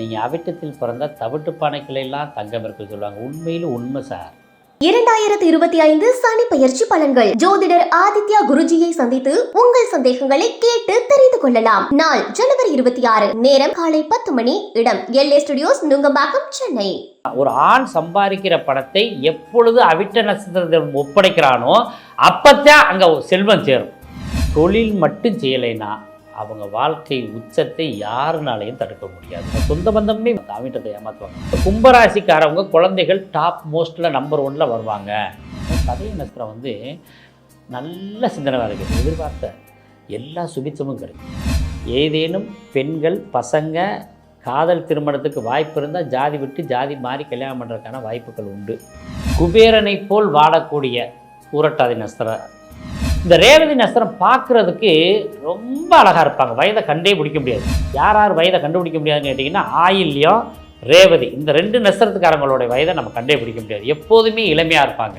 நீங்கள் அவிட்டத்தில் பிறந்த தவிட்டு பானைகளெல்லாம் தங்கம் இருக்கு சொல்லுவாங்க. உண்மையிலும் உண்மை சார் இரண்டாயிரத்தி இருபத்தி ஐந்து சனி பெயர்ச்சி பலன்கள். ஜோதிடர் ஆதித்யா குருஜியை சந்தித்து உங்கள் சந்தேகங்களை கேட்டு தெரிந்து கொள்ளலாம். நாள் ஜனவரி இருபத்தி ஆறு நேரம் காலை பத்து மணி இடம் எல்ஏ ஸ்டுடியோஸ் நுங்கம்பாக்கம் சென்னை. ஒரு ஆண் சம்பாதிக்கிற பணத்தை எப்பொழுது அவிட்ட நட்சத்திரத்தில் ஒப்படைக்கிறானோ அப்பத்தான் அங்கே செல்வம் சேரும். தொழில் மட்டும் செய்யலைன்னா அவங்க வாழ்க்கை உச்சத்தை யாருனாலையும் தடுக்க முடியாது. சொந்த பந்தமே தாமிட்டத்தை ஏமாற்றுவாங்க கும்பராசிக்காரவங்க குழந்தைகள் டாப் மோஸ்ட்டில் நம்பர் ஒன்ல வருவாங்க. கதை நட்சத்திரம் வந்து நல்ல சிந்தனை இருக்குது எதிர்பார்த்த எல்லா சுபிச்சமும் கிடைக்கும். ஏதேனும் பெண்கள் பசங்க காதல் திருமணத்துக்கு வாய்ப்பு இருந்தால் ஜாதி விட்டு ஜாதி மாறி கல்யாணம் பண்ணுறதுக்கான வாய்ப்புகள் உண்டு. குபேரனை போல் வாழக்கூடிய ஊரட்டாதி நஸ்திரம் இந்த ரேவதி நஸ்திரம் பார்க்குறதுக்கு ரொம்ப அழகாக இருப்பாங்க. வயதை கண்டே பிடிக்க முடியாது. யார் யார் வயதை கண்டுபிடிக்க முடியாதுன்னு கேட்டிங்கன்னா ஆயில்யம் ரேவதி. இந்த ரெண்டு நஸ்திரத்துக்காரங்களோட வயதை நம்ம கண்டே பிடிக்க முடியாது. எப்போதுமே இளமையாக இருப்பாங்க.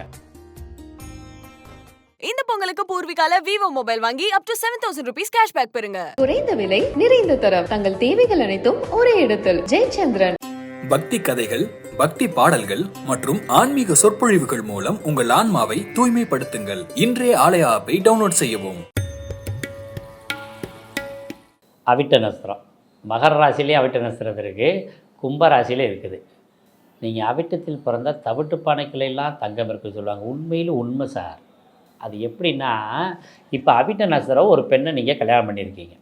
இந்த பொங்கலுக்கு பூர்விகால விவோ மொபைல் வாங்கி up to seven thousand rupees cashback பெறுங்க. குறைந்த விலை நிறைந்த தரம். தங்கள் தேவைகள் அனைத்தும் ஒரே இடத்தில். ஜெயச்சந்திரன். பக்தி கதைகள் பக்தி பாடல்கள் மற்றும் ஆன்மீக சொற்பொழிவுகள் மூலம் உங்கள் ஆன்மாவை தூய்மைப்படுத்துங்கள். இன்றைய ஆலய ஆப்பை டவுன்லோட் செய்யவும். அவிட்ட நஸ்திரம் மகர ராசிலே அவிட்ட நஸ்திரம் இருக்குது கும்ப ராசியிலே இருக்குது. நீங்கள் அவிட்டத்தில் பிறந்த தவிட்டு பானைகளெல்லாம் தங்கம் இருக்குது சொல்லுவாங்க. உண்மையிலும் உண்மை சார். அது எப்படின்னா இப்போ அவிட்ட நஸ்திரம் ஒரு பெண்ணை நீங்கள் கல்யாணம் பண்ணியிருக்கீங்க.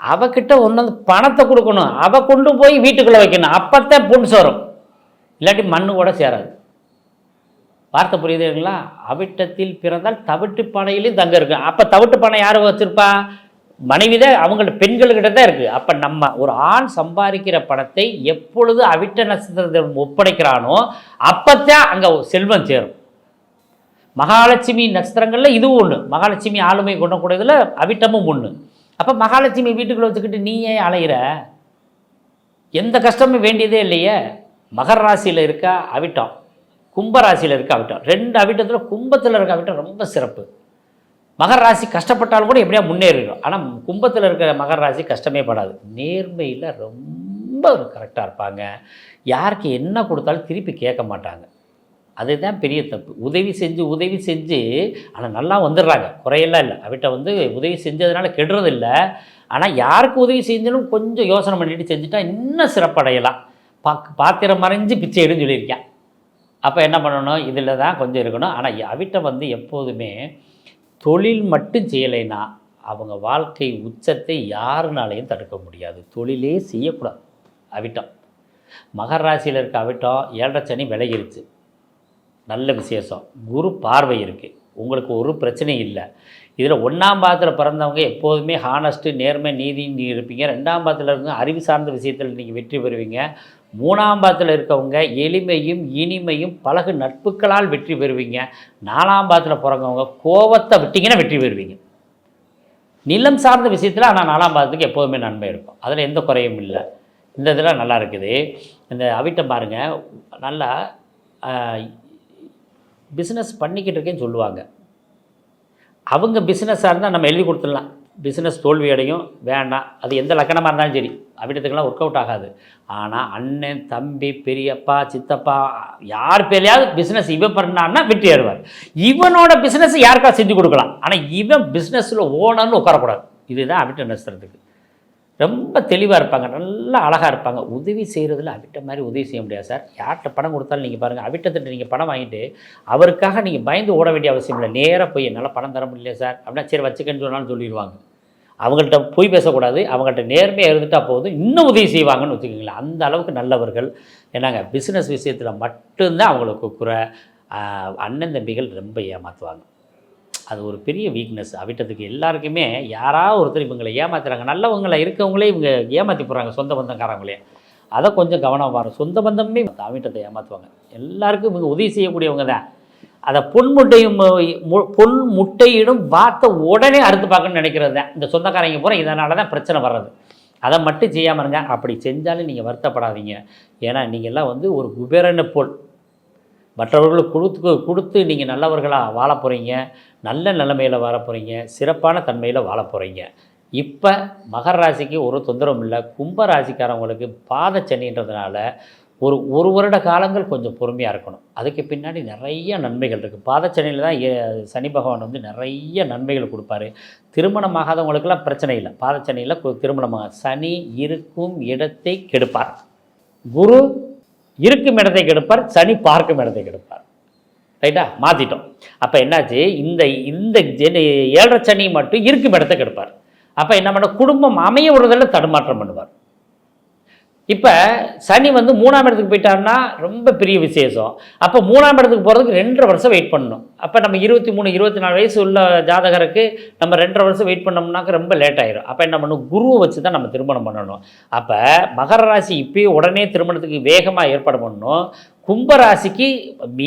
அவகிட்ட ஒன்று வந்து பணத்தை கொடுக்கணும். அவ கொண்டு போய் வீட்டுக்குள்ளே வைக்கணும். அப்போத்தான் புண்சு வரும் இல்லாட்டி மண்ணு கூட சேராது. வார்த்தை புரியுதுங்களா அவிட்டத்தில் பிறந்தால் தவிட்டு பானையிலையும் தங்க இருக்கு. அப்போ தவிட்டு பானை யார் வச்சுருப்பா? மனைவி தான் அவங்கள்ட்ட பெண்கள்கிட்ட தான் இருக்குது அப்போ நம்ம ஒரு ஆண் சம்பாதிக்கிற பணத்தை எப்பொழுது அவிட்ட நட்சத்திரத்தில் ஒப்படைக்கிறானோ அப்போத்தான் அங்கே செல்வம் சேரும். மகாலட்சுமி நட்சத்திரங்களில் இதுவும் ஒன்று மகாலட்சுமி ஆளுமை கொண்டக்கூடியதில் அவிட்டமும் ஒன்று அப்போ மகாலட்சுமி வீட்டுக்குள்ளே வச்சுக்கிட்டு நீ ஏன் அலையிற? எந்த கஷ்டமும் வேண்டியதே இல்லையே. மகர ராசியில் இருக்க அவிட்டம் கும்ப ராசியில் இருக்க அவிட்டம். ரெண்டு அவிட்டத்தில் கும்பத்தில் இருக்க அவிட்டம் ரொம்ப சிறப்பு. மகர ராசி கஷ்டப்பட்டாலும் கூட எப்படியா முன்னேறிடும். ஆனால் கும்பத்தில் இருக்கிற மகர ராசி கஷ்டமே படாது. நேர்மையில் ரொம்ப கரெக்டாக இருப்பாங்க. யாருக்கு என்ன கொடுத்தாலும் திருப்பி கேட்க மாட்டாங்க. அதுதான் பெரிய தப்பு. உதவி செஞ்சு உதவி செஞ்சு ஆனால் நல்லா வந்துடுறாங்க. குறையெல்லாம் இல்லை. அவிட்ட வந்து உதவி செஞ்சதுனால கெடுறது இல்லை ஆனால் யாருக்கு உதவி செஞ்சாலும் கொஞ்சம் யோசனை பண்ணிட்டு செஞ்சுட்டா இன்னும் சிறப்படையலாம். பா பாத்திரம் மறைஞ்சு பிச்சை எடுன்னு சொல்லியிருக்கேன். அப்போ என்ன பண்ணணும்? இதில் தான் கொஞ்சம் இருக்கணும். ஆனால் அவிட்ட வந்து எப்போதுமே தொழில் மட்டும் செய்யலைன்னா அவங்க வாழ்க்கை உச்சத்தை யாருனாலையும் தடுக்க முடியாது. தொழிலே செய்யக்கூடாது. அவிட்டம் மகராசியில் இருக்க அவிட்டம் ஏழரை சனி விலகிருச்சு. நல்ல விசேஷம். குரு பார்வை இருக்குது உங்களுக்கு ஒரு பிரச்சனையும் இல்லை. இதில் ஒன்றாம் பாதத்தில் பிறந்தவங்க எப்போதுமே ஹானஸ்ட்டு நேர்மை நீதின்னு இருப்பீங்க. ரெண்டாம் பாதத்தில் இருக்க அறிவு சார்ந்த விஷயத்தில் நீங்கள் வெற்றி பெறுவீங்க. மூணாம் பாதத்தில் இருக்கவங்க எளிமையும் இனிமையும் பழகு நட்புகளால் வெற்றி பெறுவீங்க. நாலாம் பாதத்தில் பிறந்தவங்க கோவத்தை விட்டிங்கன்னா வெற்றி பெறுவீங்க. நிலம் சார்ந்த விஷயத்தில் ஆனால் நாலாம் பாதத்துக்கு எப்போதுமே நன்மை இருக்கும். அதில் எந்த குறையும் இல்லை. இந்த இதெல்லாம் நல்லா இருக்குது. இந்த அவிட்டம் பாருங்கள் நல்லா பிஸ்னஸ் பண்ணிக்கிட்டு இருக்கேன்னு சொல்லுவாங்க. அவங்க பிஸ்னஸாக இருந்தால் நம்ம எழுதி கொடுத்துடலாம். பிஸ்னஸ் தோல்வி அடையும். வேண்டாம். அது எந்த லக்கணமாக இருந்தாலும் சரி. அப்படின்றதுக்கெல்லாம் ஒர்க் அவுட் ஆகாது. ஆனால் அண்ணன் தம்பி பெரியப்பா சித்தப்பா யார் பேர்லையாவது பிஸ்னஸ் இவன் பண்ணான்னா வெற்றி ஏறுவார் இவனோட பிஸ்னஸ் யாருக்கா செஞ்சு கொடுக்கலாம். ஆனால் இவன் பிஸ்னஸில் ஓனர்னு உட்காரக்கூடாது. இதுதான் அவிட்ட நஷ்டத்துக்கு ரொம்ப தெளிவாக இருப்பாங்க நல்லா அழகாக இருப்பாங்க. உதவி செய்கிறதுல அவிட்ட மாதிரி உதவி செய்ய முடியாது சார். யார்கிட்ட பணம் கொடுத்தாலும் நீங்கள் பாருங்கள் அவிட்டத்திட்ட நீங்கள் பணம் வாங்கிட்டு அவருக்காக நீங்கள் பயந்து ஓட வேண்டிய அவசியம் இல்லை. நேராக போய் என்னால் பணம் தர முடியல சார். அப்படின்னா சரி வச்சுக்கன்னு சொன்னாலும் சொல்லிடுவாங்க. அவங்கள்ட்ட போய் பேசக்கூடாது. அவங்கள்ட்ட நேர்மையாக இருந்துட்டா போதும். இன்னும் உதவி செய்வாங்கன்னு வச்சுக்கோங்களேன். அந்த அளவுக்கு நல்லவர்கள். என்னங்க பிஸ்னஸ் விஷயத்தில் மட்டும்தான் அவங்களுக்கு குறை. அண்ணன் தம்பிகள் ரொம்ப ஏமாற்றுவாங்க அது ஒரு பெரிய வீக்னஸ் அவிட்டத்துக்கு எல்லாருக்குமே யாராவது ஒருத்தர் இவங்களை ஏமாத்துறாங்க. நல்லவங்கள இருக்கவங்களே இவங்க ஏமாற்றி போடுறாங்க சொந்த பந்தக்காரங்களே அதை கொஞ்சம் கவனம் வரும் சொந்த பந்தமே அவிட்டத்தை ஏமாற்றுவாங்க எல்லாருக்கும் இவங்க உதவி செய்யக்கூடியவங்க தான். அதை பொன் முட்டையும் பொன் முட்டையிடும் பார்த்த உடனே அறுத்து பார்க்கணும்னு நினைக்கிறது தான். இந்த சொந்தக்காரங்க பூரா இதனால தான் பிரச்சனை வர்றது. அதை மட்டும் செய்யாமல் இருங்க. அப்படி செஞ்சாலும் நீங்கள் வருத்தப்படாதீங்க. ஏன்னா நீங்கள் எல்லாம் வந்து ஒரு குபேரனை போல். மற்றவர்களுக்கு கொடுத்து கொடுத்து நீங்கள் நல்லவர்களாக வாழ போகிறீங்க நல்ல நிலைமையில் வாழ போகிறீங்க சிறப்பான தன்மையில் வாழ போகிறீங்க இப்போ மகர ராசிக்கு ஒரு தொந்தரவும் இல்லை. கும்ப ராசிக்காரவங்களுக்கு பாதச்சனின்றதுனால ஒரு ஒரு வருட காலங்கள் கொஞ்சம் பொறுமையாக இருக்கணும். அதுக்கு பின்னாடி நிறைய நன்மைகள் இருக்குது பாதச்சனியில் தான் சனி பகவான் வந்து நிறைய நன்மைகள் கொடுப்பாரு. திருமணமாகாதவங்களுக்கெல்லாம் பிரச்சனை இல்லை. பாதச்சனியில் கு- திருமணமாக சனி இருக்கும் இடத்தை கெடுப்பார். குரு இருக்கும் இடத்தை கெடுப்பார் சனி பார்க்கும் இடத்தை கெடுப்பார். ரைட்டா? மாற்றிட்டோம் அப்போ என்னாச்சு? இந்த இந்த ஏழரை சனி மட்டும் இருக்கும் இடத்தை கெடுப்பார். அப்போ என்ன பண்ண குடும்பம் அமைய விடுறதில் தடுமாற்றம் பண்ணுவார். இப்போ சனி வந்து மூணாம் இடத்துக்கு போயிட்டாருன்னா ரொம்ப பெரிய விசேஷம். அப்போ மூணாம் இடத்துக்கு போகிறதுக்கு ரெண்டரை வருஷம் வெயிட் பண்ணணும். அப்போ நம்ம இருபத்தி மூணு இருபத்தி நாலு வயசு உள்ள ஜாதகருக்கு நம்ம ரெண்டரை வருஷம் வெயிட் பண்ணோம்னாக்க ரொம்ப லேட் ஆயிரும். அப்போ என்ன பண்ணணும்? குருவை வச்சு தான் நம்ம திருமணம் பண்ணணும். அப்போ மகர ராசி இப்பயே உடனே திருமணத்துக்கு வேகமாக ஏற்பாடு பண்ணணும். கும்பராசிக்கு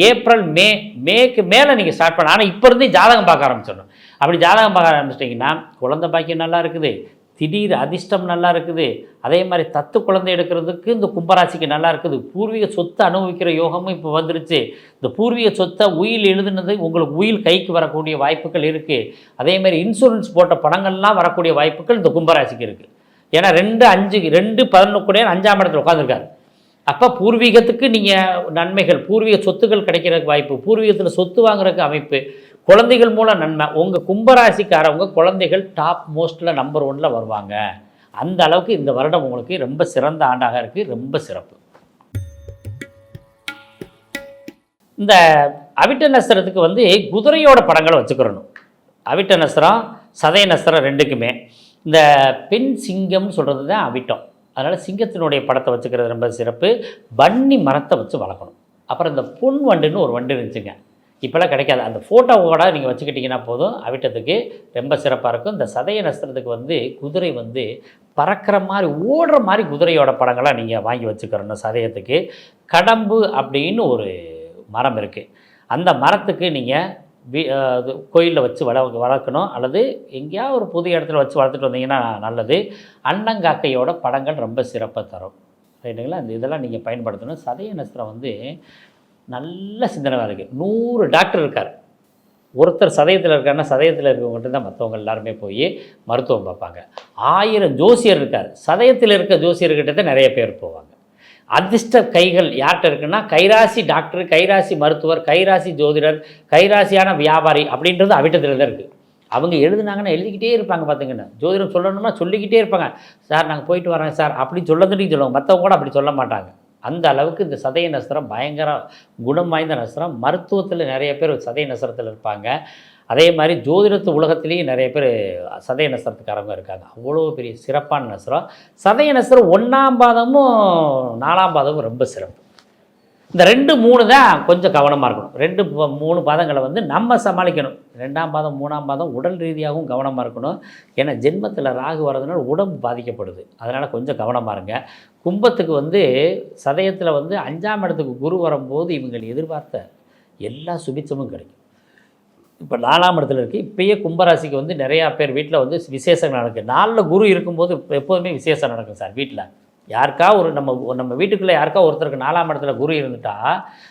ஏப்ரல் மே மேக்கு மேலே நீங்கள் ஸ்டார்ட் பண்ண ஆனால் இப்போ இருந்து ஜாதகம் பார்க்க ஆரம்பிச்சிடணும். அப்படி ஜாதகம் பார்க்க ஆரம்பிச்சிட்டிங்கன்னா குழந்தை பாக்கியம் நல்லா இருக்குது. திடீர் அதிர்ஷ்டம் நல்லா இருக்குது. அதே மாதிரி தத்து குழந்தை எடுக்கிறதுக்கு இந்த கும்பராசிக்கு நல்லா இருக்குது. பூர்வீக சொத்து அனுபவிக்கிற யோகமும் இப்போ வந்துருச்சு. இந்த பூர்வீக சொத்தை உயில் எழுதுனது உங்களுக்கு உயில் கைக்கு வரக்கூடிய வாய்ப்புகள் இருக்குது அதே மாதிரி இன்சூரன்ஸ் போட்ட பணங்கள்லாம் வரக்கூடிய வாய்ப்புகள் இந்த கும்பராசிக்கு இருக்குது ஏன்னா ரெண்டு அஞ்சு ரெண்டு பதினொன்று கூட அஞ்சாம் இடத்துல உட்காந்துருக்காரு அப்போ பூர்வீகத்துக்கு நீங்கள் நன்மைகள் பூர்வீக சொத்துக்கள் கிடைக்கிறதுக்கு வாய்ப்பு பூர்வீகத்தில் சொத்து வாங்குறதுக்கு அமைப்பு குழந்தைகள் மூலம் நன்மை. உங்கள் கும்பராசிக்காரவங்க குழந்தைகள் டாப் மோஸ்ட்டில் நம்பர் ஒன்ல வருவாங்க. அந்த அளவுக்கு இந்த வருடம் உங்களுக்கு ரொம்ப சிறந்த ஆண்டாக இருக்குது ரொம்ப சிறப்பு. இந்த அவிட்ட நஸ்திரத்துக்கு வந்து குதிரையோட படங்களை வச்சுக்கிறணும். அவிட்ட நஸ்திரம் சதய நஸ்திரம் ரெண்டுக்குமே. இந்த பெண் சிங்கம்னு சொல்கிறது தான் அவிட்டம். அதனால் சிங்கத்தினுடைய படத்தை வச்சுக்கிறது ரொம்ப சிறப்பு. பன்னி மரத்தை வச்சு வளர்க்கணும். அப்புறம் இந்த பொன் வண்டுன்னு ஒரு வண்டு இருந்துச்சுங்க. இப்போலாம் கிடைக்காது. அந்த ஃபோட்டோவோட நீங்கள் வச்சுக்கிட்டிங்கன்னா போதும். அவிட்டத்துக்கு ரொம்ப சிறப்பாக இருக்கும். இந்த சதய நஸ்திரத்துக்கு வந்து குதிரை வந்து பறக்கிற மாதிரி ஓடுற மாதிரி குதிரையோட படங்களாக நீங்கள் வாங்கி வச்சுக்கிறணும் சதயத்துக்கு கடம்பு அப்படின்னு ஒரு மரம் இருக்குது அந்த மரத்துக்கு நீங்கள் வீ கோயிலில் வச்சு வள வளர்க்கணும். அல்லது எங்கேயாவது ஒரு புது இடத்துல வச்சு வளர்த்துட்டு வந்தீங்கன்னா நல்லது. அன்னங்காக்கையோட படங்கள் ரொம்ப சிறப்பாக தரும். ரைட்டுங்களா இந்த இதெல்லாம் நீங்கள் பயன்படுத்தணும். சதய நஸ்திரம் வந்து நல்ல சிந்தனை இருக்குது நூறு டாக்டர் இருக்கார். ஒருத்தர் சதயத்தில் இருக்காருன்னா சதயத்தில் இருக்கவங்க தான் மற்றவங்க எல்லாருமே போய் மருத்துவம் பார்ப்பாங்க. ஆயிரம் ஜோசியர் இருக்கார். சதயத்தில் இருக்க ஜோசியர்கிட்ட தான் நிறைய பேர் போவாங்க. அதிர்ஷ்ட கைகள் யார்கிட்ட இருக்குன்னா கைராசி டாக்டர் கைராசி மருத்துவர் கைராசி ஜோதிடர் கைராசியான வியாபாரி அப்படின்றது அவிட்டத்தில் தான் இருக்குது அவங்க எழுதுனாங்கன்னா எழுதிக்கிட்டே இருப்பாங்க பார்த்துங்கன்னா ஜோதிடம் சொல்லணும்னா சொல்லிக்கிட்டே இருப்பாங்க. சார் நாங்கள் போயிட்டு வரேன் சார். அப்படி சொல்லதுன்னு சொல்லுவாங்க. மற்றவங்க கூட அப்படி சொல்ல மாட்டாங்க. அந்த அளவுக்கு இந்த சதய நஸ்திரம் பயங்கர குணம் வாய்ந்த நஸ்திரம் மருத்துவத்தில் நிறைய பேர் சதய நஸ்திரத்தில் இருப்பாங்க. அதே மாதிரி ஜோதிடத்து உலகத்திலேயும் நிறைய பேர் சதய நஸ்திரத்துக்காரங்க இருக்காங்க. அவ்வளோ பெரிய சிறப்பான நஸ்திரம் சதய நஸ்திரம் ஒன்றாம் பாதமும் நாலாம் பாதமும் ரொம்ப சிறப்பு. இந்த ரெண்டு மூணு தான் கொஞ்சம் கவனமாக இருக்கணும். ரெண்டு மூணு பாதங்களை வந்து நம்ம சமாளிக்கணும். ரெண்டாம் பாதம் மூணாம் பாதம் உடல் ரீதியாகவும் கவனமாக இருக்கணும். ஏன்னா ஜென்மத்தில் ராகு வர்றதுனால உடம்பு பாதிக்கப்படுது. அதனால் கொஞ்சம் கவனமாக இருங்க. கும்பத்துக்கு வந்து சதயத்தில் வந்து அஞ்சாம் இடத்துக்கு குரு வரும்போது இவங்கள் எதிர்பார்த்த எல்லா சுபிச்சமும் கிடைக்கும். இப்போ நாலாம் இடத்துல இருக்குது இப்போயே கும்பராசிக்கு வந்து நிறையா பேர் வீட்டில் வந்து விசேஷம் நடக்குது. நாளில் குரு இருக்கும்போது எப்போதுமே விசேஷம் நடக்கும் சார் வீட்டில் யாருக்கா ஒரு நம்ம நம்ம வீட்டுக்குள்ளே யாருக்கா ஒருத்தருக்கு நாலாம் இடத்துல குரு இருந்துட்டா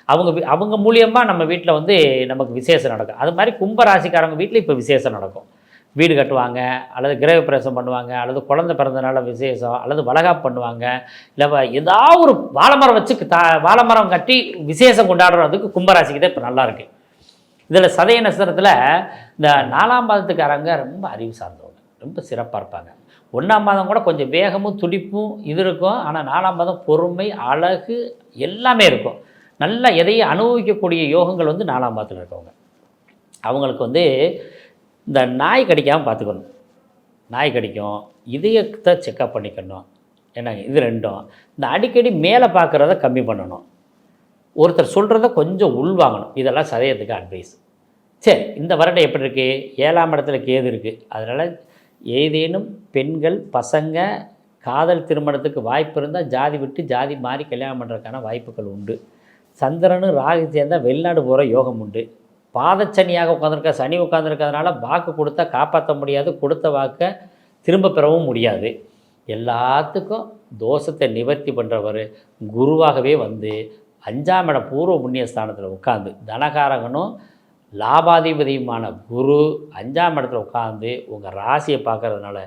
அவங்க வீ- அவங்க மூலியமாக நம்ம வீட்டில் வந்து நமக்கு விசேஷம் நடக்கும். அது மாதிரி கும்பராசிக்காரங்க வீட்டில் இப்போ விசேஷம் நடக்கும். வீடு கட்டுவாங்க அல்லது கிரக பிரவேசம் பண்ணுவாங்க அல்லது குழந்தை பிறந்தனால விசேஷம் அல்லது வளகாப்பு பண்ணுவாங்க இல்லை ஏதாவது ஒரு வாழைமரம் வச்சு தா வாழைமரம் கட்டி விசேஷம் கொண்டாடுறதுக்கு கும்பராசிக்கு தான் இப்போ நல்லாயிருக்கு இதில் சதய நட்சத்திரத்தில் இந்த நாலாம் பாதத்துக்காரங்க ரொம்ப அறிவு சார்ந்தவங்க ரொம்ப சிறப்பாக இருப்பாங்க. ஒன்றாம் மாதம் கூட கொஞ்சம் வேகமும் துடிப்பும் இது இருக்கும். ஆனால் நாலாம் மாதம் பொறுமை அழகு எல்லாமே இருக்கும். நல்லா எதையும் அனுபவிக்கக்கூடிய யோகங்கள் வந்து நாலாம் மாதத்தில் இருக்கவங்க. அவங்களுக்கு வந்து இந்த நாய் கடிக்காமல் பார்த்துக்கணும் நாய் கடிக்கும். இதயத்தை செக்கப் பண்ணிக்கணும். என்னங்க இது ரெண்டும். இந்த அடிக்கடி மேலே பார்க்குறத கம்மி பண்ணணும். ஒருத்தர் சொல்கிறத கொஞ்சம் உள்வாங்கணும். இதெல்லாம் சதயத்துக்கு அட்வைஸ் சரி இந்த வருடம் எப்படி இருக்குது ஏழாம் இடத்துல கேது இருக்குது அதனால் ஏதேனும் பெண்கள் பசங்க காதல் திருமணத்துக்கு வாய்ப்பு இருந்தால் ஜாதி விட்டு ஜாதி மாறி கல்யாணம் பண்ணுறதுக்கான வாய்ப்புகள் உண்டு. சந்திரனும் ராகு சேர்ந்தால் வெளிநாடு போகிற யோகம் உண்டு. பாதச்சனியாக உட்காந்துருக்க சனி உட்காந்துருக்கிறதுனால வாக்கு கொடுத்தா காப்பாற்ற முடியாது கொடுத்த வாக்கை திரும்ப பெறவும் முடியாது. எல்லாத்துக்கும் தோஷத்தை நிவர்த்தி பண்ணுறவர் குருவாகவே வந்து அஞ்சாம் இட பூர்வ புண்ணிய ஸ்தானத்தில் உட்காந்து தனகாரகனும் லாபாதிபதியுமான குரு அஞ்சாம் இடத்துல உட்காந்து உங்கள் ராசியை பார்க்கறதுனால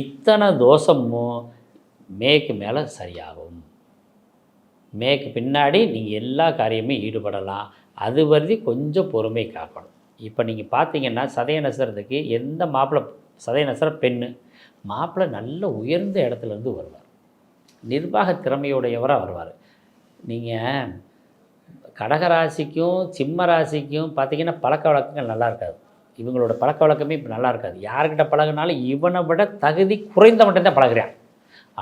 இத்தனை தோஷமும் மேற்கு மேலே சரியாகும். மேற்கு பின்னாடி நீங்கள் எல்லா காரியமும் ஈடுபடலாம். அது வரைக்கும் கொஞ்சம் பொறுமை காக்கணும். இப்போ நீங்கள் பார்த்தீங்கன்னா சதய நசரத்துக்கு எந்த மாப்பிள்ளை சதய நசர பெண்ணு மாப்பிள்ளை நல்ல உயர்ந்த இடத்துலேருந்து வருவார். நிர்வாக திறமையுடையவராக வருவார். நீங்கள் கடகராசிக்கும் சிம்ம ராசிக்கும் பார்த்தீங்கன்னா பழக்க வழக்கங்கள் நல்லா இருக்காது. இவங்களோட பழக்க வழக்கமே இப்போ நல்லா இருக்காது. யார்கிட்ட பழகுனாலும் இவனை விட தகுதி குறைந்தவன்ட்டு தான் பழகிறான்.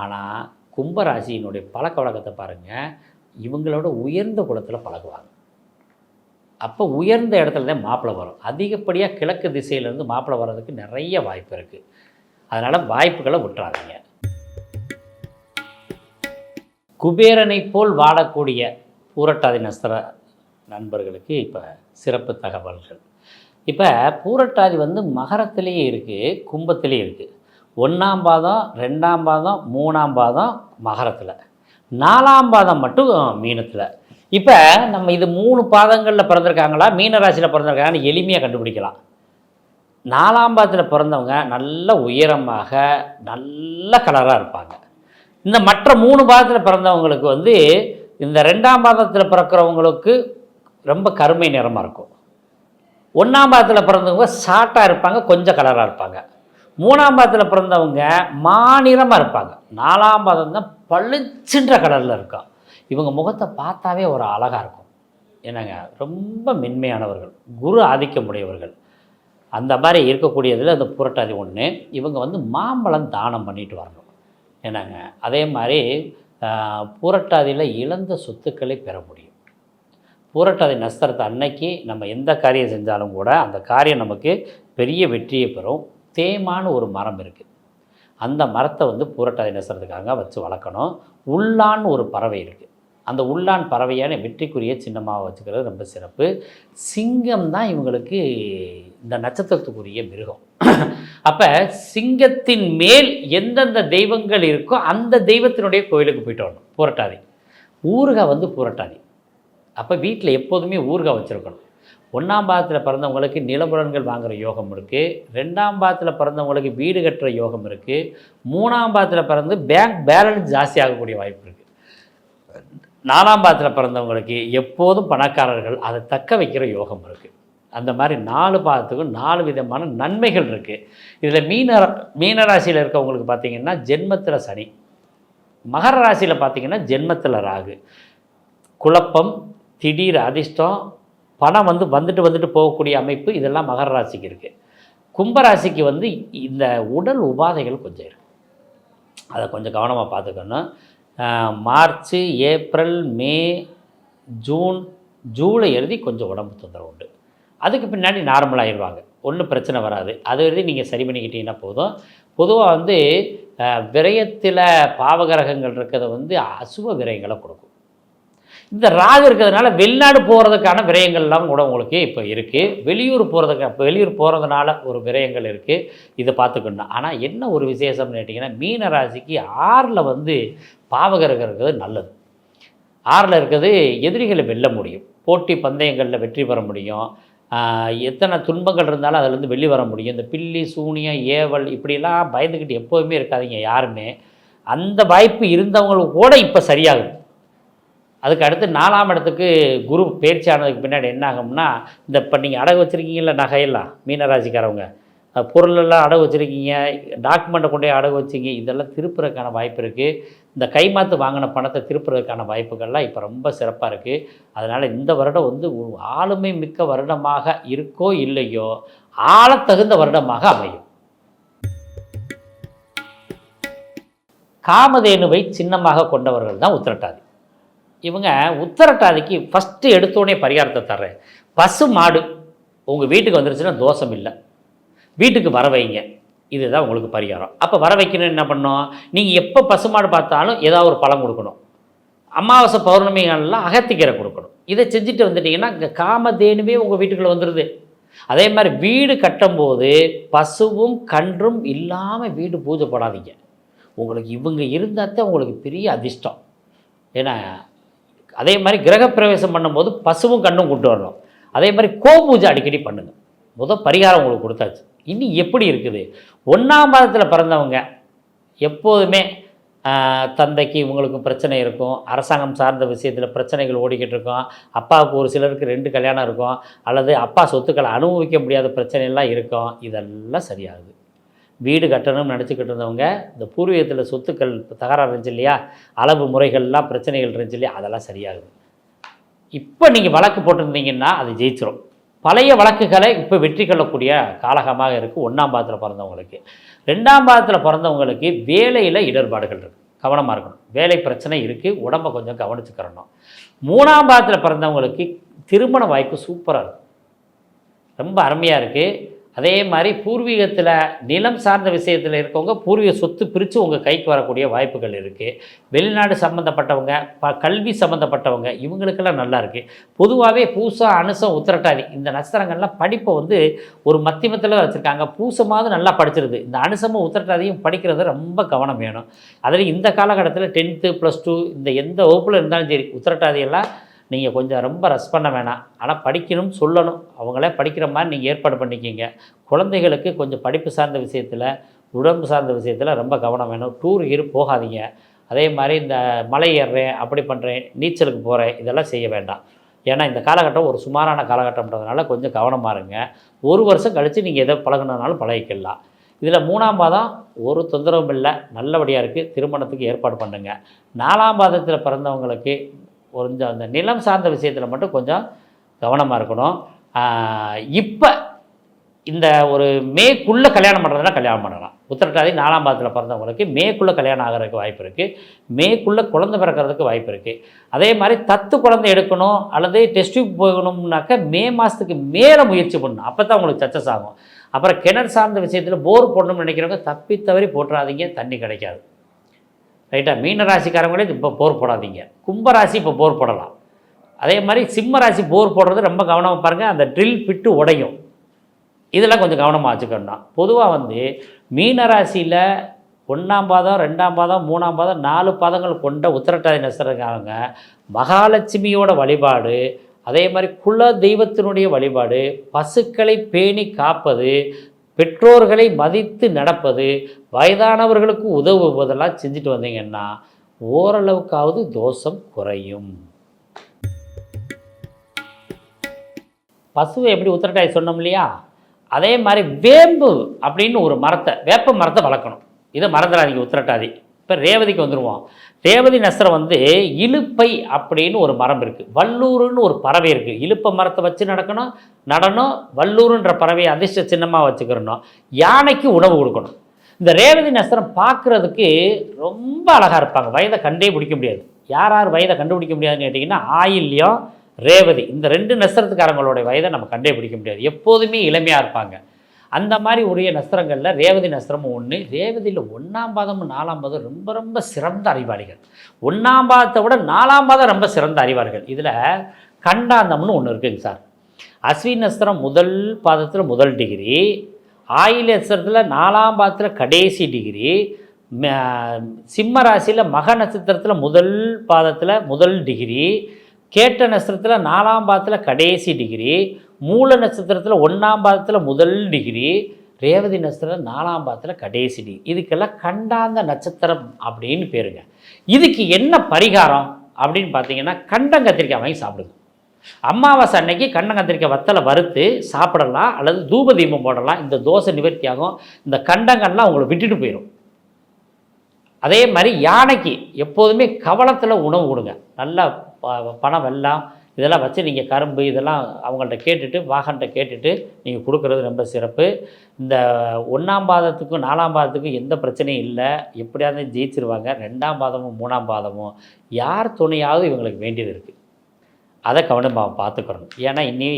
ஆனால் கும்பராசியினுடைய பழக்க வழக்கத்தை பாருங்கள் இவங்களோட உயர்ந்த குலத்தில் பழகுவாங்க. அப்போ உயர்ந்த இடத்துல தான் மாப்பிள்ளை வரும். அதிகப்படியாக கிழக்கு திசையிலேருந்து மாப்பிள்ளை வர்றதுக்கு நிறைய வாய்ப்பு இருக்குது அதனால் வாய்ப்புகளை விட்டுறாதீங்க. குபேரனை போல் வாழக்கூடிய பூரட்டாதி நஸ்திர நண்பர்களுக்கு இப்போ சிறப்பு தகவல்கள். இப்போ பூரட்டாதி வந்து மகரத்திலேயே இருக்குது கும்பத்திலேயே இருக்குது ஒன்றாம் பாதம் ரெண்டாம் பாதம் மூணாம் பாதம் மகரத்தில். நாலாம் பாதம் மட்டும் மீனத்தில். இப்போ நம்ம இது மூணு பாதங்களில் பிறந்திருக்காங்களா? மீன ராசியில் பிறந்திருக்காங்கன்னு எளிமையாக கண்டுபிடிக்கலாம். நாலாம் பாதத்தில் பிறந்தவங்க நல்ல உயரமாக நல்ல கலராக இருப்பாங்க. இந்த மற்ற மூணு பாதத்தில் பிறந்தவங்களுக்கு வந்து இந்த ரெண்டாம் பாதத்தில் பிறக்கிறவங்களுக்கு ரொம்ப கருமை நிறமாக இருக்கும். ஒன்றாம் பாதத்தில் பிறந்தவங்க சாட்டாக இருப்பாங்க கொஞ்சம் கலராக இருப்பாங்க. மூணாம் பாதத்தில் பிறந்தவங்க மாநிலமாக இருப்பாங்க. நாலாம் பாதம் தான் பளிச்சுன்ற கலரில் இருக்கும் இவங்க முகத்தை பார்த்தாவே ஒரு அழகாக இருக்கும். என்னங்க ரொம்ப மென்மையானவர்கள் குரு ஆதிக்கமுடையவர்கள். அந்த மாதிரி இருக்கக்கூடியதில் அந்த புரட்டாதி ஒன்று இவங்க வந்து மாம்பழம் தானம் பண்ணிட்டு வரணும். என்னங்க அதே மாதிரி பூரட்டாதியில் இழந்த சொத்துக்களை பெற முடியும். பூரட்டாதி நஸ்தரத்தை அன்னைக்கு நம்ம எந்த காரியம் செஞ்சாலும் கூட அந்த காரியம் நமக்கு பெரிய வெற்றியை பெறும். தேமான ஒரு மரம் இருக்குது அந்த மரத்தை வந்து பூரட்டாதி நஸ்தரத்துக்காக வச்சு வளர்க்கணும். உள்ளான்னு ஒரு பறவை இருக்குது அந்த உள்ளான் பறவையான வெற்றிக்குரிய சின்னமாக வச்சுக்கிறது ரொம்ப சிறப்பு. சிங்கம் தான் இவங்களுக்கு இந்த நட்சத்திரத்துக்குரிய மிருகம். அப்போ சிங்கத்தின் மேல் எந்தெந்த தெய்வங்கள் இருக்கோ அந்த தெய்வத்தினுடைய கோயிலுக்கு போயிட்டு வரணும் பூரட்டாதி. ஊறுகாய் வந்து பூரட்டாதி. அப்போ வீட்டில் எப்போதுமே ஊறுகாய் வச்சுருக்கணும். ஒன்றாம் பாதத்தில் பிறந்தவங்களுக்கு நிலபுலன்கள் வாங்குகிற யோகம் இருக்குது ரெண்டாம் பாதத்தில் பிறந்தவங்களுக்கு வீடு கட்டுற யோகம் இருக்குது மூணாம் பாதத்தில் பிறந்து பேங்க் பேலன்ஸ் ஜாஸ்தி ஆகக்கூடிய வாய்ப்பு இருக்குது நாலாம் பாதத்தில் பிறந்தவங்களுக்கு எப்போதும் பணக்காரர்கள் அதை தக்க வைக்கிற யோகம் இருக்குது அந்த மாதிரி நாலு பாதத்துக்கும் நாலு விதமான நன்மைகள் இருக்குது இதில் மீன மீனராசியில் இருக்கவங்களுக்கு பார்த்தீங்கன்னா ஜென்மத்தில் சனி. மகர ராசியில் பார்த்தீங்கன்னா ஜென்மத்தில் ராகு. குழப்பம் திடீர் அதிர்ஷ்டம் பணம் வந்து வந்துட்டு வந்துட்டு போகக்கூடிய அமைப்பு இதெல்லாம் மகர ராசிக்கு இருக்குது கும்பராசிக்கு வந்து இந்த உடல் உபாதைகள் கொஞ்சம் இருக்குது அதை கொஞ்சம் கவனமாக பார்த்துக்கணும் March April May June July எழுதி கொஞ்சம் உடம்பு தொந்தரவு உண்டு. அதுக்கு பின்னாடி நார்மல் ஆயிடுவாங்க. ஒன்றும் பிரச்சனை வராது. அது எழுதி நீங்கள் சரி பண்ணிக்கிட்டீங்கன்னா போதும். பொதுவாக வந்து விரயத்தில் பாவகிரகங்கள் இருக்கிறத வந்து அசுவ விரயங்களை கொடுக்கும். இந்த ராகு இருக்கிறதுனால வெளிநாடு போகிறதுக்கான விரயங்கள்லாம் கூட உங்களுக்கு இப்போ இருக்குது வெளியூர் போகிறதுக்கு வெளியூர் போகிறதுனால ஒரு விரயங்கள் இருக்குது இதை பார்த்துக்கணும். ஆனால் என்ன ஒரு விசேஷம்னு கேட்டிங்கன்னா மீன ராசிக்கு ஆறில் வந்து பாவகிரகம் இருக்கிறது நல்லது. ஆறில் இருக்கிறது எதிரிகளை வெல்ல முடியும். போட்டி பந்தயங்களில் வெற்றி பெற முடியும். எத்தனை துன்பங்கள் இருந்தாலும் அதுலேருந்து வெளியே வர முடியும். இந்த பில்லி சூனியம் ஏவல் இப்படிலாம் பயந்துக்கிட்டு எப்போதுமே இருக்காதீங்க யாருமே. அந்த வாய்ப்பு இருந்தவங்களுக்கு கூட இப்போ சரியாகுது. அதுக்கு அடுத்து நாலாம் இடத்துக்கு குரு பயிற்சி ஆனதுக்கு பின்னாடி என்ன ஆகும்னா இந்த இப்போ நீங்கள் அடகு வச்சுருக்கீங்கள நகையெல்லாம் மீனராசிக்காரவங்க. பொருளெல்லாம் அடகு வச்சுருக்கீங்க டாக்குமெண்ட்டை கொண்டே அடகு வச்சிங்க இதெல்லாம் திருப்புறதுக்கான வாய்ப்பு இருக்குது இந்த கைமாத்து வாங்கின பணத்தை திருப்புறதுக்கான வாய்ப்புகள்லாம் இப்போ ரொம்ப சிறப்பாக இருக்குது அதனால் இந்த வருடம் வந்து ஆளுமை மிக்க வருடமாக இருக்கோ இல்லையோ ஆழத்தகுந்த வருடமாக அமையும். காமதேனுவை சின்னமாக கொண்டவர்கள் தான் உத்திரட்டாதி. இவங்க உத்தரட்டாதிக்கு ஃபஸ்ட்டு எடுத்தோடனே பரிகாரத்தை தர்றேன். பசு மாடு உங்கள் வீட்டுக்கு வந்துருச்சுன்னா தோஷம் இல்லை. வீட்டுக்கு வர வைங்க. இதுதான் உங்களுக்கு பரிகாரம். அப்போ வர வைக்கணும் என்ன பண்ணோம் நீங்கள் எப்போ பசுமாடு பார்த்தாலும் ஏதாவது ஒரு பழம் கொடுக்கணும். அமாவாசை பௌர்ணமிகள்லாம் அகத்திக்கீரை கொடுக்கணும். இதை செஞ்சுட்டு வந்துட்டிங்கன்னா இங்கே காமதேனுவே உங்கள் வீட்டுக்குள்ளே வந்துடுது அதே மாதிரி வீடு கட்டும்போது பசுவும் கன்றும் இல்லாமல் வீடு பூஜை போடாதீங்க. உங்களுக்கு இவங்க இருந்தால் தான் உங்களுக்கு பெரிய அதிர்ஷ்டம். ஏன்னா அதே மாதிரி கிரகப்பிரவேசம் பண்ணும்போது பசுவும் கண்ணும் கொண்டு வரணும். அதே மாதிரி கோ பூஜை அடிக்கடி பண்ணுங்கள் முத பரிகாரம் உங்களுக்கு கொடுத்தாச்சு. இனி எப்படி இருக்குது? ஒன்றாம் மாதத்தில் பிறந்தவங்க எப்போதுமே தந்தைக்கு இவங்களுக்கும் பிரச்சனை இருக்கும். அரசாங்கம் சார்ந்த விஷயத்தில் பிரச்சனைகள் ஓடிக்கிட்டு இருக்கும். அப்பாவுக்கு ஒரு சிலருக்கு ரெண்டு கல்யாணம் இருக்கும். அல்லது அப்பா சொத்துக்களை அனுபவிக்க முடியாத பிரச்சனைலாம் இருக்கும். இதெல்லாம் சரியாகுது வீடு கட்டணும்னு நினச்சிக்கிட்டு இருந்தவங்க இந்த பூர்வீகத்தில் சொத்துக்கள் தகராறு இருந்துச்சு இல்லையா? அளவு முறைகள்லாம் பிரச்சனைகள் இருந்துச்சு இல்லையா? அதெல்லாம் சரியாகுது. இப்போ நீங்கள் வழக்கு போட்டிருந்தீங்கன்னா அது ஜெயிச்சிடும் பழைய வழக்குகளை இப்போ வெற்றி கொள்ளக்கூடிய காலகமாக இருக்குது ஒன்றாம் பாதத்தில் பிறந்தவங்களுக்கு. ரெண்டாம் பாதத்தில் பிறந்தவங்களுக்கு வேலையில் இடர்பாடுகள் இருக்குது கவனமாக இருக்கணும். வேலை பிரச்சனை இருக்குது உடம்பை கொஞ்சம் கவனிச்சுக்கிறணும். மூணாம் பாதத்தில் பிறந்தவங்களுக்கு திருமண வாய்ப்பு சூப்பராக இருக்கும் ரொம்ப அருமையாக இருக்குது அதே மாதிரி பூர்வீகத்தில் நிலம் சார்ந்த விஷயத்தில் இருக்கவங்க பூர்வீக சொத்து பிரித்து உங்கள் கைக்கு வரக்கூடிய வாய்ப்புகள் இருக்குது வெளிநாடு சம்மந்தப்பட்டவங்க ப கல்வி சம்மந்தப்பட்டவங்க இவங்களுக்கெல்லாம் நல்லா இருக்குது பொதுவாகவே பூசா அனுசம் உத்திரட்டாதி இந்த நட்சத்திரங்கள்லாம் படிப்பை வந்து ஒரு மத்தியமத்தில் வச்சுருக்காங்க. பூசமாவது நல்லா படிச்சிருது. இந்த அனுசமும் உத்திரட்டாதியும் படிக்கிறது ரொம்ப கவனம் வேணும். அதில் இந்த காலகட்டத்தில் டென்த்து ப்ளஸ் டூ இந்த எந்த வகுப்பில் இருந்தாலும் சரி உத்திரட்டாதியெல்லாம் நீங்கள் கொஞ்சம் ரொம்ப ரஸ் பண்ண வேணாம். ஆனால் படிக்கணும் சொல்லணும். அவங்களே படிக்கிற மாதிரி நீங்கள் ஏற்பாடு பண்ணிக்கிங்க. குழந்தைகளுக்கு கொஞ்சம் படிப்பு சார்ந்த விஷயத்தில் உடம்பு சார்ந்த விஷயத்தில் ரொம்ப கவனம் வேணும். டூர் கீர் போகாதீங்க. அதே மாதிரி இந்த மலை ஏறுறேன் அப்படி பண்ணுறேன் நீச்சலுக்கு போகிறேன் இதெல்லாம் செய்ய வேண்டாம். ஏன்னா இந்த காலகட்டம் ஒரு சுமாரான காலகட்டம்ன்றதுனால கொஞ்சம் கவனமாக இருங்க. ஒரு வருஷம் கழித்து நீங்கள் எதை பழகுனதுனாலும் பழகிக்கலாம். இதில் மூணாம் பாதம் ஒரு தொந்தரவும் இல்லை. நல்லபடியாக இருக்குது திருமணத்துக்கு ஏற்பாடு பண்ணுங்கள் நாலாம் பாதத்தில் பிறந்தவங்களுக்கு கொஞ்சம் அந்த நிலம் சார்ந்த விஷயத்தில் மட்டும் கொஞ்சம் கவனமாக இருக்கணும். இப்போ இந்த ஒரு மேக்குள்ளே கல்யாணம் பண்ணுறதுனா கல்யாணம் பண்ணலாம். உத்திரட்டாதி நாலாம் பாதத்தில் பிறந்தவங்களுக்கு மேக்குள்ளே கல்யாணம் ஆகிறதுக்கு வாய்ப்பு இருக்குது மேக்குள்ளே குழந்தை பிறக்கிறதுக்கு வாய்ப்பு இருக்குது அதே மாதிரி தத்து குழந்தை எடுக்கணும் அல்லது டெஸ்ட்டு போகணும்னாக்க மே மாதத்துக்கு மேலே முயற்சி பண்ணணும். அப்போ தான் உங்களுக்கு சக்ஸஸ் ஆகும். அப்புறம் கிணறு சார்ந்த விஷயத்தில் போர் போடணும்னு நினைக்கிறவங்க தப்பி தவறி போட்டுறாதீங்க தண்ணி கிடைக்காது. ரைட்டாக மீன ராசிக்காரங்களே இப்போ போர் போடாதீங்க. கும்பராசி இப்போ போர் போடலாம். அதே மாதிரி சிம்ம ராசி போர் போடுறது ரொம்ப கவனமாக பாருங்கள் அந்த ட்ரில் பிட்டு உடையும். இதெல்லாம் கொஞ்சம் கவனமாக வச்சுக்கணும் பொதுவாக வந்து மீன ராசியில் ஒன்றாம் பாதம் ரெண்டாம் பாதம் மூணாம் பாதம் நாலு பாதங்கள் கொண்ட உத்திரட்டாதி நட்சத்திரக்காரங்க மகாலட்சுமியோட வழிபாடு அதே மாதிரி குல தெய்வத்தினுடைய வழிபாடு பசுக்களை பேணி காப்பது பெற்றோர்களை மதித்து நடப்பது வயதானவர்களுக்கு உதவுவதெல்லாம் செஞ்சுட்டு வந்தீங்கன்னா ஓரளவுக்காவது தோஷம் குறையும். பசுவை எப்படி உத்திரட்டாய் சொன்னோம் இல்லையா? அதே மாதிரி வேம்பு அப்படின்னு ஒரு மரத்தை வேப்ப மரத்தை வளர்க்கணும். இதை மறந்துடாதீங்க உத்திரட்டாதி. இப்போ ரேவதிக்கு வந்துடுவோம் ரேவதி நஸ்திரம் வந்து இலுப்பை அப்படின்னு ஒரு மரம் இருக்குது வல்லூருன்னு ஒரு பறவை இருக்குது இலுப்பை மரத்தை வச்சு நடக்கணும் நடனம் வல்லூருன்ற பறவையை அதிர்ஷ்ட சின்னமாக வச்சுக்கிறணும். யானைக்கு உணவு கொடுக்கணும். இந்த ரேவதி நெசரம் பார்க்குறதுக்கு ரொம்ப அழகாக இருப்பாங்க. வயதை கண்டே பிடிக்க முடியாது. யார் யார் வயதை கண்டுபிடிக்க முடியாதுன்னு கேட்டிங்கன்னா ஆயில்யம் ரேவதி. இந்த ரெண்டு நெசரத்துக்காரங்களுடைய வயதை நம்ம கண்டே பிடிக்க முடியாது. எப்போதுமே இளமையாக இருப்பாங்க. அந்த மாதிரி உரிய நஸ்திரங்களில் ரேவதி நஸ்திரமும் ஒன்று ரேவதியில் ஒன்றாம் பாதமும் நாலாம் பாதம் ரொம்ப ரொம்ப சிறந்த அறிவாளிகள். ஒன்றாம் பாதத்தை விட நாலாம் பாதம் ரொம்ப சிறந்த அறிவார்கள் இதில் கண்டாந்தம்னு ஒன்று இருக்குங்க சார். அஸ்வின் நஸ்திரம் முதல் பாதத்தில் முதல் டிகிரி ஆயில் நட்சத்திரத்தில் நாலாம் பாதத்தில் கடைசி டிகிரி சிம்ம ராசியில் மக நட்சத்திரத்தில் முதல் பாதத்தில் முதல் டிகிரி கேட்ட நட்சத்திரத்தில் நாலாம் பாதத்தில் கடைசி டிகிரி மூல நட்சத்திரத்தில் ஒன்றாம் பாதத்தில் முதல் டிகிரி ரேவதி நட்சத்திரம் நாலாம் பாதத்தில் கடைசி டிகிரி இதுக்கெல்லாம் கண்டாந்த நட்சத்திரம் அப்படின்னு பேருங்க. இதுக்கு என்ன பரிகாரம் அப்படின்னு பார்த்தீங்கன்னா கண்டங்கத்திரிக்காய் வாங்கி சாப்பிடுங்க. அமாவாசை அன்னைக்கு கண்டங்கத்திரிக்காய் வத்தலை வறுத்து சாப்பிடலாம் அல்லது தூப தீபம் போடலாம். இந்த தோசை நிவர்த்தியாகும். இந்த கண்டங்கள்லாம் உங்களை விட்டுட்டு போயிடும் அதே மாதிரி யானைக்கு எப்போதுமே கவளத்தில் உணவு கொடுங்க. நல்லா ப- பணம் வெள்ளம் இதெல்லாம் வச்சு நீங்கள் கரும்பு இதெல்லாம் அவங்கள்ட்ட கேட்டுட்டு வாகன்கிட்ட கேட்டுட்டு நீங்கள் கொடுக்குறது ரொம்ப சிறப்பு. இந்த ஒன்றாம் பாதத்துக்கும் நாலாம் பாதத்துக்கும் எந்த பிரச்சனையும் இல்லை. எப்படியாவது ஜெயிச்சிருவாங்க. ரெண்டாம் பாதமும் மூணாம் பாதமும். யார் துணையாவது இவங்களுக்கு வேண்டியது இருக்குது அதை கவனமாக பார்த்துக்கிறணும் ஏன்னா இனி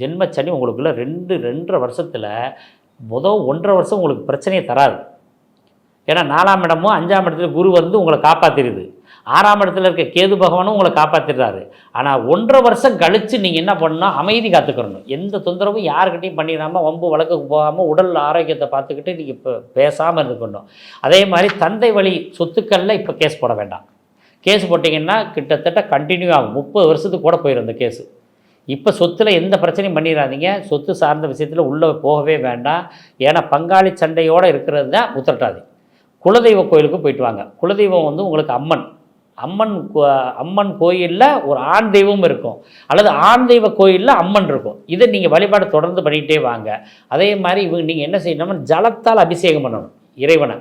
ஜென்மச்சனி உங்களுக்குள்ளே உங்களுக்குள்ள ரெண்டு ரெண்டரை வருஷத்தில் முதல் ஒன்றரை வருஷம் உங்களுக்கு பிரச்சனையை தராது. ஏன்னா நாலாம் இடமும் அஞ்சாம் இடத்துல குரு வந்து உங்களை காப்பாற்றிடுது ஆறாம் இடத்துல இருக்க கேது பகவானும் உங்களை காப்பாற்றிடுறாரு ஆனால் ஒன்றரை வருஷம் கழித்து நீங்கள் என்ன பண்ணணும் அமைதி காத்துக்கிறணும் எந்த தொந்தரவும் யாருக்கிட்டையும் பண்ணிடாமல் வம்பு வழக்குக்கு போகாமல் உடல் ஆரோக்கியத்தை பார்த்துக்கிட்டு நீங்கள் இப்போ பேசாமல் இருந்துக்கணும். அதே மாதிரி தந்தை வழி சொத்துக்களில் இப்போ கேஸ் போட வேண்டாம். கேஸ் போட்டிங்கன்னா கிட்டத்தட்ட கண்டினியூ ஆகும். முப்பது வருஷத்துக்கு கூட போயிடும் அந்த கேஸு இப்போ சொத்தில் எந்த பிரச்சனையும் பண்ணிடாதீங்க. சொத்து சார்ந்த விஷயத்தில் உள்ளே போகவே வேண்டாம். ஏன்னா பங்காளி சண்டையோடு இருக்கிறது தான் உத்தரட்டாதி. குலதெய்வ கோயிலுக்கு போயிட்டு வாங்க. குலதெய்வம் வந்து உங்களுக்கு அம்மன். அம்மன் கோ- அம்மன் கோயிலில் ஒரு ஆண் தெய்வம் இருக்கும். அல்லது ஆண் தெய்வ கோயிலில் அம்மன் இருக்கும். இதை நீங்கள் வழிபாடு தொடர்ந்து பண்ணிக்கிட்டே வாங்க. அதே மாதிரி இவங்க நீங்கள் என்ன செய்யணும்னா ஜலத்தால் அபிஷேகம் பண்ணணும் இறைவனை.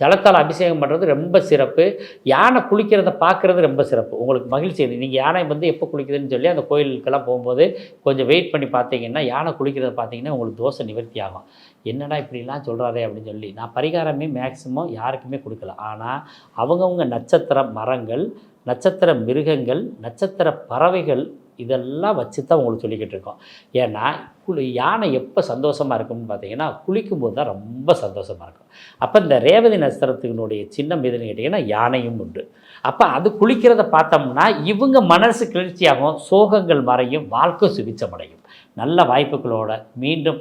ஜலத்தால் அபிஷேகம் பண்ணுறது ரொம்ப சிறப்பு. யானை குளிக்கிறத பார்க்குறது ரொம்ப சிறப்பு. உங்களுக்கு மகிழ்ச்சி. நீங்கள் யானை வந்து எப்போ குளிக்குதுன்னு சொல்லி அந்த கோயிலுக்கெல்லாம் போகும்போது கொஞ்சம் வெயிட் பண்ணி பார்த்தீங்கன்னா யானை குளிக்கிறத பார்த்தீங்கன்னா உங்களுக்கு தோசை நிவர்த்தி ஆகும். என்னடா இப்படிலாம் சொல்கிறாரே அப்படின்னு சொல்லி. நான் பரிகாரமே மேக்ஸிமம் யாருக்குமே கொடுக்கல. ஆனால் அவங்கவுங்க நட்சத்திர மரங்கள் நட்சத்திர மிருகங்கள் நட்சத்திர பறவைகள் இதெல்லாம் வச்சு தான் உங்களுக்கு சொல்லிக்கிட்டு இருக்கோம். ஏன்னா குளி யானை எப்போ சந்தோஷமாக இருக்கும்னு பார்த்தீங்கன்னா குளிக்கும்போது தான் ரொம்ப சந்தோஷமாக இருக்கும். அப்போ இந்த ரேவதி நட்சத்திரத்தினுடைய சின்னம் எதுன்னு கேட்டிங்கன்னா யானையும் உண்டு. அப்போ அது குளிக்கிறத பார்த்தோம்னா இவங்க மனசு கிளர்ச்சியாகும் சோகங்கள் மறையும் வாழ்க்கை சுபிச்சமடையும். நல்ல வாய்ப்புகளோட மீண்டும்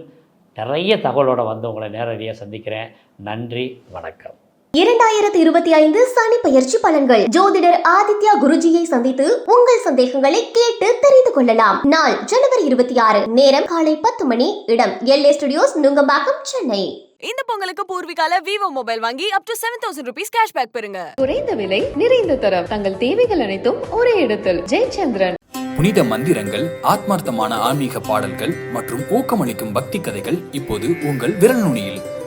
நிறைய தகவலோட வந்து உங்களை நேரடியாக சந்திக்கிறேன். நன்றி வணக்கம். இரண்டாயிரத்தி இருபத்தி ஐந்து சனி பயிற்சி பலன்கள். ஜோதிடர் ஆதித்யா குருஜியை சந்தித்து உங்கள் சந்தேகங்களை கேட்டு தெரிந்து கொள்ளலாம். நாள் ஜனவரி இருபத்தி ஆறு நேரம் காலை பத்து மணி இடம் எல்ஏ ஸ்டுடியோஸ் நுங்கம்பாக்கம் சென்னை. இந்த பொங்கலுக்கு பூர்விகால விவோ மொபைல் வாங்கி up to seven thousand rupees cashback பெறுங்க. குறைந்த விலை நிறைந்த தரம். தங்கள் தேவைகள் அனைத்தும் ஒரே இடத்தில். ஜெயச்சந்திரன். புனித மந்திரங்கள் ஆத்மார்த்தமான ஆன்மீக பாடல்கள் மற்றும் ஊக்கமளிக்கும் பக்தி கதைகள் இப்போது உங்கள் விரல் நுனியில்.